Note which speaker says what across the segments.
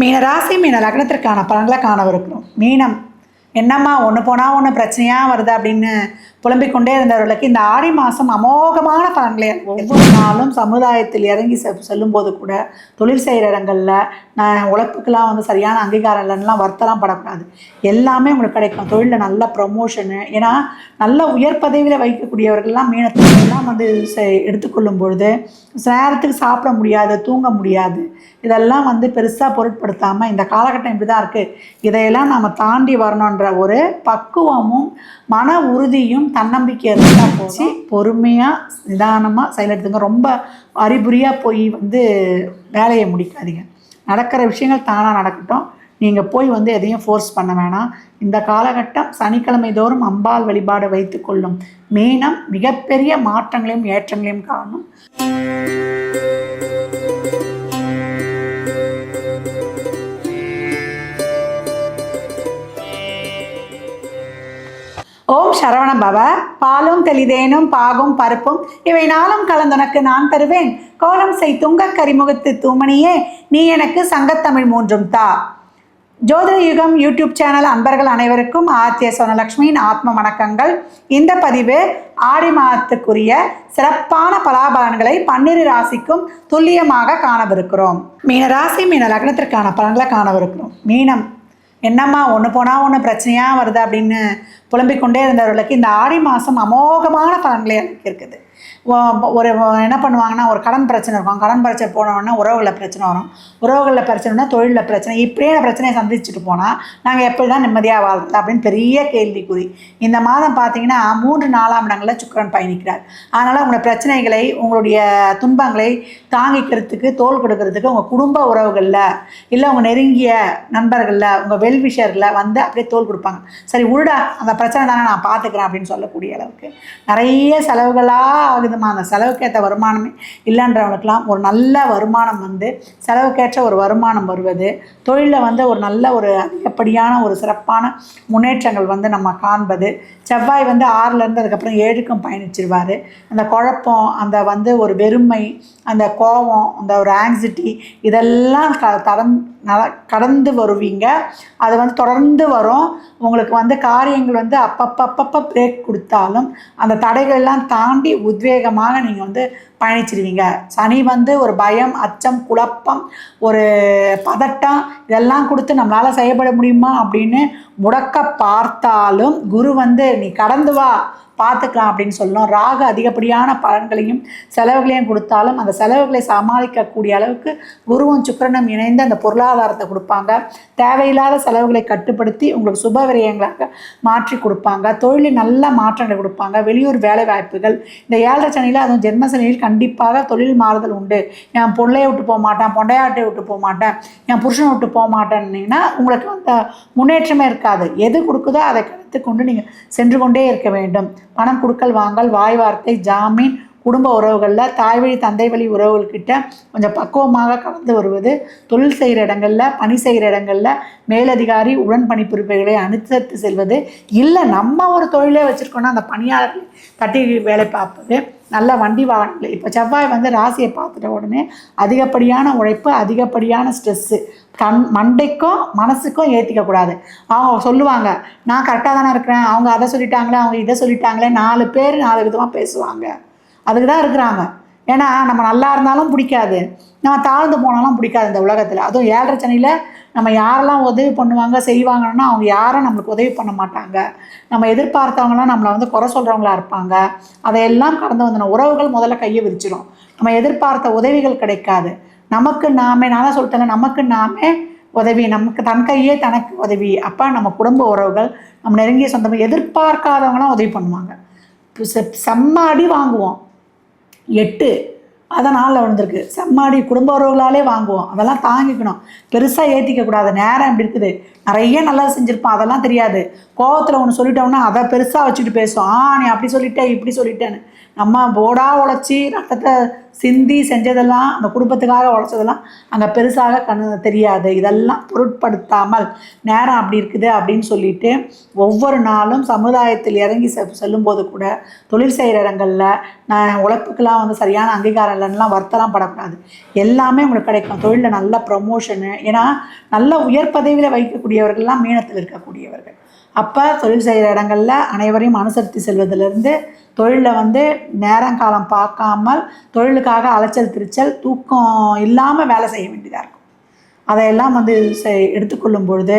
Speaker 1: மீனராசி மீன லக்னத்திற்கான பலன்களை காணவிருக்கிறோம் மீனம் என்னம்மா ஒன்று போனால் ஒன்று பிரச்சனையாக வருது அப்படின்னு புலம்பிக்கொண்டே இருந்தவர்களுக்கு இந்த ஆடி மாதம் அமோகமான பலன்களே ஒவ்வொரு நாளும் சமுதாயத்தில் இறங்கி செ செல்லும்போது கூட தொழில் செய்கிற இடங்களில் நான் உழைப்புக்கெல்லாம் வந்து சரியான அங்கீகாரம் இல்லைன்னுலாம் வருத்தலாம் படக்கூடாது எல்லாமே உங்களுக்கு கிடைக்கும் தொழிலில் நல்ல ப்ரொமோஷனு ஏன்னா நல்ல உயர் பதவியில் வைக்கக்கூடியவர்கள்லாம் மீனத்தில் நம்ம வந்து எடுத்துக்கொள்ளும் பொழுது நேரத்துக்கு சாப்பிட முடியாது தூங்க முடியாது இதெல்லாம் வந்து பெருசாக பொருட்படுத்தாமல் இந்த காலகட்டம் இப்படி தான் இருக்குது இதையெல்லாம் நாம் தாண்டி வரணுன்ற ஒரு பக்குவமும் மன உறுதியும் தன்னம்பிக்கை இருந்தால் போச்சு பொறுமையாக நிதானமாக செயல் எடுத்துங்க ரொம்ப அறிகுறியாக போய் வந்து வேலையை முடிக்காதீங்க நடக்கிற விஷயங்கள் தானாக நடக்கட்டும் நீங்கள் போய் வந்து எதையும் ஃபோர்ஸ் பண்ண வேணாம் இந்த காலகட்டம் சனிக்கிழமை தோறும் அம்பாள் வழிபாடு வைத்து கொள்ளும் மீனம் மிகப்பெரிய மாற்றங்களையும் ஏற்றங்களையும் காணும் ஓம் சரவண பவ பாலும் தெளிதேனும் பாகும் பருப்பும் இவை நாளும் கலந்துனக்கு நான் தருவேன் கோலம் செய் துங்க கரிமுகத்து தூமணியே நீ எனக்கு சங்கத்தமிழ் மூன்றும் தா ஜோதிட யுகம் யூடியூப் சேனல் அன்பர்கள் அனைவருக்கும் ஆர்த்திய சோனலக்ஷ்மியின் ஆத்ம வணக்கங்கள் இந்த பதிவு ஆடி மாதத்துக்குரிய சிறப்பான பலாபலன்களை பன்னிரு ராசிக்கும் துல்லியமாக காணவிருக்கிறோம் மீன ராசி மீன லக்னத்திற்கான பலன்களை காணவிருக்கிறோம் மீனம் என்னம்மா ஒன்று போனால் ஒன்று பிரச்சனையாக வருது அப்படின்னு புலம்பிக் கொண்டே இருந்தவர்களுக்கு இந்த ஆடி மாதம் அமோகமான பலன்களே இருக்குது ஒரு என்ன பண்ணுவாங்கன்னா ஒரு கடன் பிரச்சனை இருக்கும் கடன் பிரச்சனை போனோடனே உறவுகளில் பிரச்சனை வரும் உறவுகளில் பிரச்சனைனா தொழிலில் பிரச்சனை இப்படியே பிரச்சனையை சந்திச்சுட்டு போனால் நாங்கள் எப்படி தான் நிம்மதியாக வாழ்ந்தோம் அப்படின்னு பெரிய கேள்விக்குறி இந்த மாதம் பார்த்தீங்கன்னா மூன்று நாலாம் இடங்களில் சுக்கரன் பயணிக்கிறார் அதனால் உங்களோட பிரச்சனைகளை உங்களுடைய துன்பங்களை தாங்கிக்கிறதுக்கு தோல் கொடுக்கறதுக்கு உங்கள் குடும்ப உறவுகளில் இல்லை உங்கள் நெருங்கிய நண்பர்களில் உங்கள் வெல்விஷர்களில் வந்து அப்படியே தோல் கொடுப்பாங்க சரி உருடா அந்த பிரச்சனை தானே நான் பார்த்துக்கிறேன் அப்படின்னு சொல்லக்கூடிய அளவுக்கு நிறைய செலவுகளாக ஆகுதுமா அந்த செலவுக்கேற்ற வருமானமே இல்லைன்றவங்களுக்குலாம் ஒரு நல்ல வருமானம் வந்து செலவுக்கேற்ற ஒரு வருமானம் வருவது தொழிலில் வந்து ஒரு நல்ல ஒரு அதிகப்படியான ஒரு சிறப்பான முன்னேற்றங்கள் வந்து நம்ம காண்பது செவ்வாய் வந்து ஆறுலேருந்து அதுக்கப்புறம் ஏழுக்கும் பயணிச்சிருவார் அந்த குழப்பம் அந்த வந்து ஒரு வெறுமை அந்த கோபம் அந்த ஒரு ஆங்ஸிட்டி இதெல்லாம் க தரம் கடந்து வருவீங்க அது வந்து தொடர்ந்து வரும் உங்களுக்கு வந்து காரியங்கள் வந்து வந்து அப்பப்போ பிரேக் கொடுத்தாலும் அந்த தடைகள்லாம் தாண்டி உத்வேகமாக நீங்கள் வந்து பயணிச்சிருவீங்க சனி வந்து ஒரு பயம் அச்சம் குழப்பம் ஒரு பதட்டம் இதெல்லாம் கொடுத்து நம்மளால் செயல்பட முடியுமா அப்படின்னு முடக்க பார்த்தாலும் குரு வந்து நீ கடந்து வா பார்த்துக்கலாம் அப்படின்னு சொல்லணும் ராகு அதிகப்படியான பலன்களையும் செலவுகளையும் கொடுத்தாலும் அந்த செலவுகளை சமாளிக்கக்கூடிய அளவுக்கு குருவும் சுக்கரனும் இணைந்து அந்த பொருளாதாரத்தை கொடுப்பாங்க தேவையில்லாத செலவுகளை கட்டுப்படுத்தி உங்களுக்கு சுப விரயங்களாக மாற்றி கொடுப்பாங்க தொழிலில் நல்ல மாற்றங்களை கொடுப்பாங்க வெளியூர் வேலை வாய்ப்புகள் இந்த ஏழரை சனியில் அதுவும் ஜென்மசனியில் கண்டிப்பாக தொழில் மாறுதல் உண்டு என் பொண்ணைய விட்டு போக மாட்டேன் பொண்டையாட்டை விட்டு போக மாட்டேன் என் புருஷனை விட்டு போக மாட்டேன்னா உங்களுக்கு அந்த முன்னேற்றமே இருக்காது எது கொடுக்குதோ அதை கருத்து கொண்டு நீங்கள் சென்று கொண்டே இருக்க வேண்டும் பணம் கொடுக்கல் வாங்கல் வாய் வார்த்தை ஜாமீன் குடும்ப உறவுகளில் தாய் வழி தந்தை வழி உறவுகள்கிட்ட கொஞ்சம் பக்குவமாக கலந்து வருவது தொழில் செய்கிற இடங்களில் பணி செய்கிற இடங்களில் மேலதிகாரி உடன் பணிபுரிபவர்களை அனுசரித்து செல்வது இல்லை நம்ம ஒரு தொழிலே வச்சுருக்கோன்னா அந்த பணியாளர்கள் தட்டி வேலை பார்ப்பது நல்ல வண்டி வாகனங்கள் இப்போ செவ்வாய் வந்து ராசியை பார்த்துட்ட உடனே அதிகப்படியான உழைப்பு அதிகப்படியான ஸ்ட்ரெஸ்ஸு கண் மண்டைக்கும் மனசுக்கும் ஏற்றிக்கக்கூடாது அவங்க சொல்லுவாங்க நான் கரெக்டாக தானே இருக்கிறேன் அவங்க அதை சொல்லிட்டாங்களே அவங்க இதை சொல்லிட்டாங்களே நாலு பேர் நாலு விதமாக பேசுவாங்க அதுக்கு தான் இருக்கிறாங்க ஏன்னா நம்ம நல்லா இருந்தாலும் பிடிக்காது நம்ம தாழ்ந்து போனாலும் பிடிக்காது இந்த உலகத்தில் அதுவும் ஏழரை சனியில் நம்ம யாரெல்லாம் உதவி பண்ணுவாங்க செய்வாங்கன்னா அவங்க யாரும் நம்மளுக்கு உதவி பண்ண மாட்டாங்க நம்ம எதிர்பார்த்தவங்களாம் நம்மளை வந்து குறை சொல்கிறவங்களா இருப்பாங்க அதையெல்லாம் கடந்து வந்தன உறவுகள் முதல்ல கையை விரிச்சிடும் நம்ம எதிர்பார்த்த உதவிகள் கிடைக்காது நமக்கு நாமே நான் சொல்லிட்டேங்க நமக்கு நாமே உதவி நமக்கு தன் கையே தனக்கு உதவி அப்போ நம்ம குடும்ப உறவுகள் நம்ம நெருங்கிய சொந்தம் எதிர்பார்க்காதவங்களாம் உதவி பண்ணுவாங்க செம்ம அடி வாங்குவோம் எட்டு அதனால் வந்திருக்கு செம்மாடி குடும்ப உறவுகளாலே வாங்குவோம் அதெல்லாம் தாங்கிக்கணும் பெருசாக ஏற்றிக்க கூடாது நேரம் இப்படி இருக்குது நிறைய நல்லா செஞ்சுருப்பான் அதெல்லாம் தெரியாது கோவத்தில் ஒன்று சொல்லிட்டோம்னா அதை பெருசாக வச்சுட்டு பேசும் ஆ நீ அப்படி சொல்லிட்டேன் இப்படி சொல்லிட்டேன்னு நம்ம போடாக உழைச்சி ரத்தத்தை சிந்தி செஞ்சதெல்லாம் அந்த குடும்பத்துக்காக உழைச்சதெல்லாம் அங்கே பெருசாக கண்ணு தெரியாது இதெல்லாம் பொருட்படுத்தாமல் நேரம் அப்படி இருக்குது அப்படின்னு சொல்லிட்டு ஒவ்வொரு நாளும் சமுதாயத்தில் இறங்கி செ செல்லும்போது கூட தொழில் செய்கிற இடங்களில் நான் உழைப்புக்கெல்லாம் வந்து சரியான அங்கீகாரம் இல்லைன்னா வருத்தலாம் படக்கூடாது எல்லாமே உங்களுக்கு கிடைக்கும் தொழிலில் நல்ல ப்ரொமோஷனு ஏன்னா நல்ல உயர் பதவியில் வைக்கக்கூடியவர்கள்லாம் மீனத்தில் இருக்கக்கூடியவர்கள் அப்போ தொழில் செய்கிற இடங்களில் அனைவரையும் அனுசரித்து செல்வதிலிருந்து தொழிலில் வந்து நேரங்காலம் பார்க்காமல் தொழிலுக்காக அலைச்சல் திருச்சல் தூக்கம் இல்லாமல் வேலை செய்ய வேண்டியதாக இருக்கும் அதையெல்லாம் வந்து எடுத்துக்கொள்ளும் பொழுது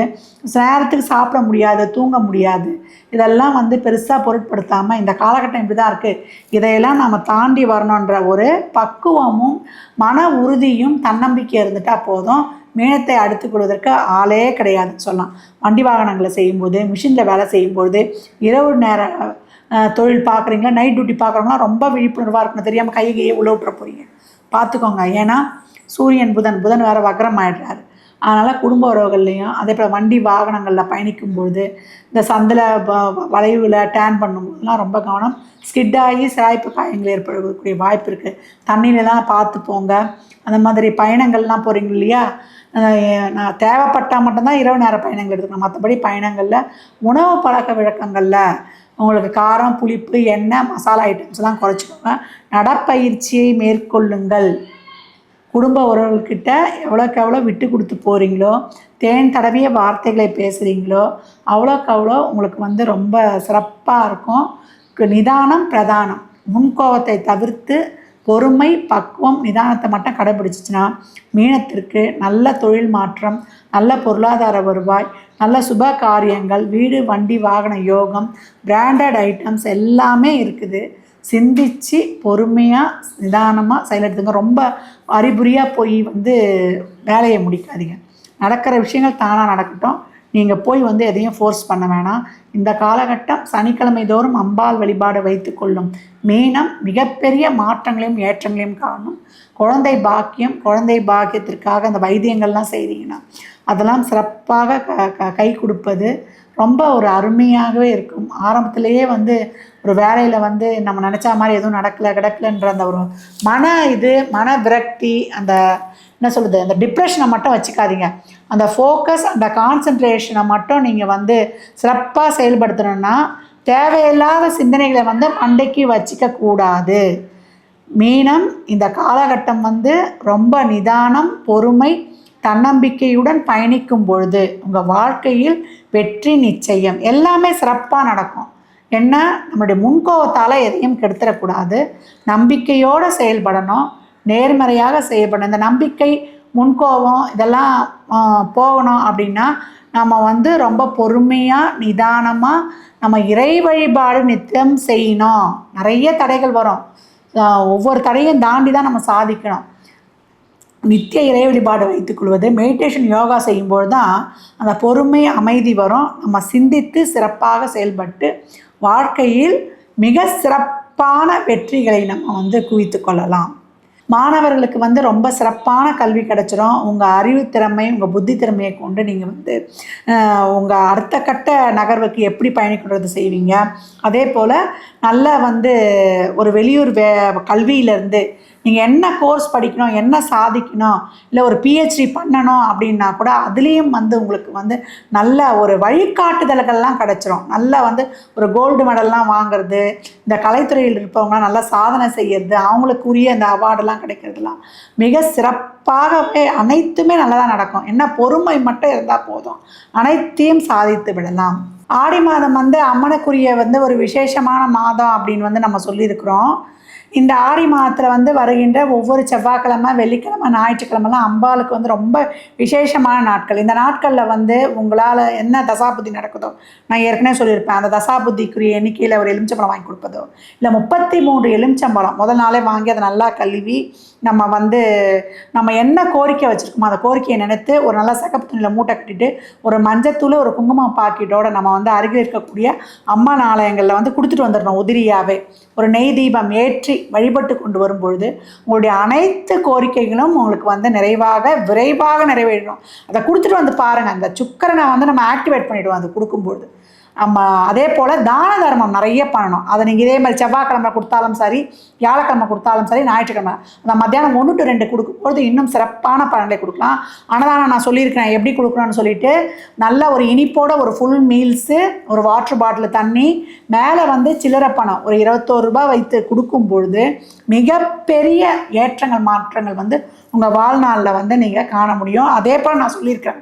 Speaker 1: நேரத்துக்கு சாப்பிட முடியாது தூங்க முடியாது இதெல்லாம் வந்து பெருசாக பொருட்படுத்தாமல் இந்த காலகட்டம் இப்படி தான் இருக்குது இதையெல்லாம் நம்ம தாண்டி வரணுன்ற ஒரு பக்குவமும் மன உறுதியும் தன்னம்பிக்கை இருந்துட்டால் போதும் மேனத்தை அடுத்து கொள்வதற்கு ஆளே கிடையாதுன்னு சொல்லலாம் வண்டி வாகனங்களை செய்யும்போது மிஷினில் வேலை செய்யும்போது இரவு நேர தொழில் பார்க்குறீங்களா நைட் டியூட்டி பார்க்குறவங்களா ரொம்ப விழிப்புணர்வாக இருக்கணும் தெரியாமல் கை கையை உள்ள விட்டுற போகிறீங்க பார்த்துக்கோங்க ஏன்னா சூரியன் புதன் புதன் வேறு வக்ரம் ஆகிடுறாரு அதனால் குடும்ப உறவுகள்லையும் அதே போல் வண்டி வாகனங்களில் பயணிக்கும்பொழுது இந்த சந்தில் வளைவில் டேன் பண்ணும்போதுலாம் ரொம்ப கவனம் ஸ்கிட்டாகி சிராய்ப்பு காயங்கள் ஏற்படக்கூடிய வாய்ப்பு இருக்குது தண்ணியிலலாம் பார்த்து போங்க அந்த மாதிரி பயணங்கள்லாம் போகிறீங்க இல்லையா நான் தேவைப்பட்டால் மட்டும்தான் இரவு நேர பயணங்கள் எடுத்துக்கணும் மற்றபடி பயணங்களில் உணவு பழக்க விளக்கங்களில் உங்களுக்கு காரம் புளிப்பு எண்ணெய் மசாலா ஐட்டம்ஸ்லாம் குறைச்சிக்கோங்க நடப்பயிற்சியை மேற்கொள்ளுங்கள் குடும்ப உறவுகள்கிட்ட எவ்வளோக்கு எவ்வளோ விட்டு கொடுத்து போகிறீங்களோ தேன் தடவிய வார்த்தைகளை பேசுகிறீங்களோ அவ்வளோக்கு அவ்வளோ உங்களுக்கு வந்து ரொம்ப சிறப்பாக இருக்கும் நிதானம் பிரதானம் முன்கோபத்தை தவிர்த்து பொறுமை பக்குவம் நிதானத்தை மட்டும் கடைபிடிச்சிச்சின்னா மீனத்திற்கு நல்ல தொழில் மாற்றம் நல்ல பொருளாதார வருவாய் நல்ல சுப காரியங்கள் வீடு வண்டி வாகன யோகம் பிராண்டட் ஐட்டம்ஸ் எல்லாமே இருக்குது சிந்தித்து பொறுமையாக நிதானமாக செயலெடுத்துங்க ரொம்ப அறிகுறியாக போய் வந்து வேலையை முடிக்காதீங்க நடக்கிற விஷயங்கள் தானாக நடக்கட்டும் நீங்கள் போய் வந்து எதையும் ஃபோர்ஸ் பண்ண வேணாம் இந்த காலகட்டம் சனிக்கிழமை தோறும் அம்பாள் வழிபாடு வைத்து கொள்ளும் மீனம் மிகப்பெரிய மாற்றங்களையும் ஏற்றங்களையும் காணும் குழந்தை பாக்கியம் குழந்தை பாக்கியத்திற்காக அந்த வைத்தியங்கள்லாம் செய்தீங்கன்னா அதெல்லாம் சிறப்பாக க க கை கொடுப்பது ரொம்ப ஒரு அருமையாகவே இருக்கும் ஆரம்பத்திலேயே வந்து ஒரு வேலையில் வந்து நம்ம நினச்சா மாதிரி எதுவும் நடக்கலை கிடக்கலன்ற அந்த ஒரு மன இது மன விரக்தி அந்த என்ன சொல்கிறது அந்த டிப்ரெஷனை மட்டும் வச்சுக்காதீங்க அந்த ஃபோக்கஸ் அந்த கான்சன்ட்ரேஷனை மட்டும் நீங்கள் வந்து சிறப்பாக செயல்படுத்தணும்னா தேவையில்லாத சிந்தனைகளை வந்து மண்டைக்கு வச்சிக்கக்கூடாது மீனம் இந்த காலகட்டம் வந்து ரொம்ப நிதானம் பொறுமை தன்னம்பிக்கையுடன் பயணிக்கும் பொழுது உங்கள் வாழ்க்கையில் வெற்றி நிச்சயம் எல்லாமே சிறப்பாக நடக்கும் என்ன நம்மளுடைய முன்கோவத்தால் எதையும் கெடுத்துடக்கூடாது நம்பிக்கையோடு செயல்படணும் நேர்மறையாக செயல்படணும் இந்த நம்பிக்கை முன்கோபம் இதெல்லாம் போகணும் அப்படின்னா நம்ம வந்து ரொம்ப பொறுமையாக நிதானமாக நம்ம இறை வழிபாடு நித்தம் செய்யணும் நிறைய தடைகள் வரும் ஒவ்வொரு தடையும் தாண்டி தான் நம்ம சாதிக்கணும் நித்திய இறை வழிபாடு வைத்துக்கொள்வது மெடிடேஷன் யோகா செய்யும்போது தான் அந்த பொறுமை அமைதி வரும் நம்ம சிந்தித்து சிறப்பாக செயல்பட்டு வாழ்க்கையில் மிக சிறப்பான வெற்றிகளை நம்ம வந்து குவித்து கொள்ளலாம் மாணவர்களுக்கு வந்து ரொம்ப சிறப்பான கல்வி கிடச்சிரும் உங்கள் அறிவு திறமை உங்கள் புத்தி திறமையை கொண்டு நீங்கள் வந்து உங்கள் அடுத்த கட்ட நகர்வுக்கு எப்படி பயணிக்கிறது செய்வீங்க அதே போல் நல்ல வந்து ஒரு வெளியூர் வே கல்வியிலேருந்து நீங்கள் என்ன கோர்ஸ் படிக்கணும் என்ன சாதிக்கணும் இல்லை ஒரு பிஹெச்டி பண்ணணும் அப்படின்னா கூட அதுலேயும் வந்து உங்களுக்கு வந்து நல்ல ஒரு வழிகாட்டுதல்கள்லாம் கிடச்சிரும் நல்லா வந்து ஒரு கோல்டு மெடல்லாம் வாங்குறது இந்த கலைத்துறையில் இருப்பவங்களாம் நல்லா சாதனை செய்கிறது அவங்களுக்குரிய அந்த அவார்டெல்லாம் கிடைக்கிறதுலாம் மிக சிறப்பாகவே அனைத்துமே நல்லா நடக்கும் என்ன பொறுமை மட்டும் இருந்தால் போதும் அனைத்தையும் சாதித்து விடலாம் ஆடி மாதம் வந்து அம்மனுக்குரிய வந்து ஒரு விசேஷமான மாதம் அப்படின்னு வந்து நம்ம சொல்லியிருக்கிறோம் இந்த ஆறி மாதத்தில் வந்து வருகின்ற ஒவ்வொரு செவ்வாய்க்கிழமை வெள்ளிக்கிழமை ஞாயிற்றுக்கிழமெல்லாம் அம்பாளுக்கு வந்து ரொம்ப விசேஷமான நாட்கள் இந்த நாட்களில் வந்து உங்களால் என்ன தசாபுத்தி நடக்குதோ நான் ஏற்கனவே சொல்லியிருப்பேன் அந்த தசாபுத்திக்குரிய எண்ணிக்கையில் ஒரு எலுமிச்சம்பழம் வாங்கி கொடுப்பதோ இல்லை முப்பத்தி மூன்று எலுமிச்சம்பழம் முதல் நாளே வாங்கி அதை நல்லா கழுவி நம்ம வந்து நம்ம என்ன கோரிக்கை வச்சுருக்கோமோ அந்த கோரிக்கையை நினைத்து ஒரு நல்ல சகப்பு துணியில் மூட்டை கட்டிட்டு ஒரு மஞ்சத்தூள் ஒரு குங்குமம் பாக்கெட்டோட நம்ம வந்து அருகில் இருக்கக்கூடிய அம்மன் ஆலயங்களில் வந்து கொடுத்துட்டு வந்துடணும் உதிரியாகவே ஒரு நெய் தீபம் ஏற்றி வழிபட்டு கொண்டு வரும் பொழுது உங்களுடைய அனைத்து கோரிக்கைகளும் உங்களுக்கு வந்து நிறைவாக விரைவாக நிறைவேறணும் அதை கொடுத்துட்டு வந்து பாருங்கள் அந்த சுக்கரனை வந்து நம்ம ஆக்டிவேட் பண்ணிவிடுவோம் அது கொடுக்கும்பொழுது நம்ம அதே போல் தான தர்மம் நிறைய பண்ணணும் அதை நீங்கள் இதே மாதிரி செவ்வாய்க்கிழமை கொடுத்தாலும் சரி வியாழக்கிழமை கொடுத்தாலும் சரி ஞாயிற்றுக்கிழமை அந்த மத்தியானம் ஒன்று டு ரெண்டு கொடுக்கும்போது இன்னும் சிறப்பான பலன்களை கொடுக்கலாம் அன்னதானம் நான் சொல்லியிருக்கிறேன் எப்படி கொடுக்கணும்னு சொல்லிட்டு நல்ல ஒரு இனிப்போட ஒரு ஃபுல் மீல்ஸு ஒரு வாட்டர் பாட்டில் தண்ணி மேலே வந்து சில்லறை பணம் ஒரு இருபத்தோரு ரூபாய் வைத்து கொடுக்கும் பொழுது மிகப்பெரிய ஏற்றங்கள் மாற்றங்கள் வந்து உங்கள் வாழ்நாளில் வந்து நீங்கள் காண முடியும் அதே போல் நான் சொல்லியிருக்கிறேன்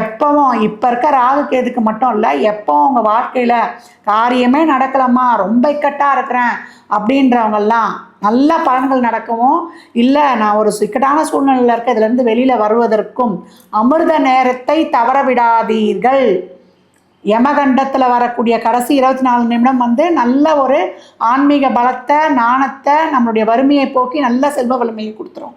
Speaker 1: எப்பவும் இப்போ இருக்க ராகு கேதுக்கு மட்டும் இல்லை எப்பவும் உங்கள் வாழ்க்கையில் காரியமே நடக்கலம்மா ரொம்ப இக்கட்டாக இருக்கிறேன் அப்படின்றவங்கெல்லாம் நல்ல பலன்கள் நடக்கவும் இல்லை நான் ஒரு சிக்கட்டான சூழ்நிலையில் இருக்க இதுலேருந்து வெளியில் வருவதற்கும் அமிர்த நேரத்தை தவற விடாதீர்கள் யமகண்டத்தில் வரக்கூடிய கடைசி இருபத்தி நாலு நிமிடம் வந்து நல்ல ஒரு ஆன்மீக பலத்தை நாணத்தை நம்மளுடைய வறுமையை போக்கி நல்ல செல்வ வலிமையை கொடுத்துரும்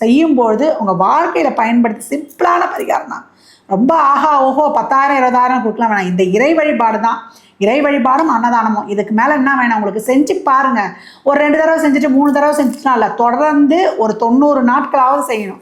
Speaker 1: செய்யும்பொழுது உங்கள் வாழ்க்கையில் பயன்படுத்தி சிம்பிளான பரிகாரம் தான் ரொம்ப ஆஹா ஓஹோ பத்தாயிரம் இருபதாயிரம் கொடுக்கலாம் வேணாம் இந்த இறை வழிபாடு தான் இறை வழிபாடும் அன்னதானமும் இதுக்கு மேலே என்ன வேணும் உங்களுக்கு செஞ்சு பாருங்கள் ஒரு ரெண்டு தடவை செஞ்சுட்டு மூணு தடவை செஞ்சுட்டுனா இல்லை தொடர்ந்து ஒரு தொண்ணூறு நாட்களாவது செய்யணும்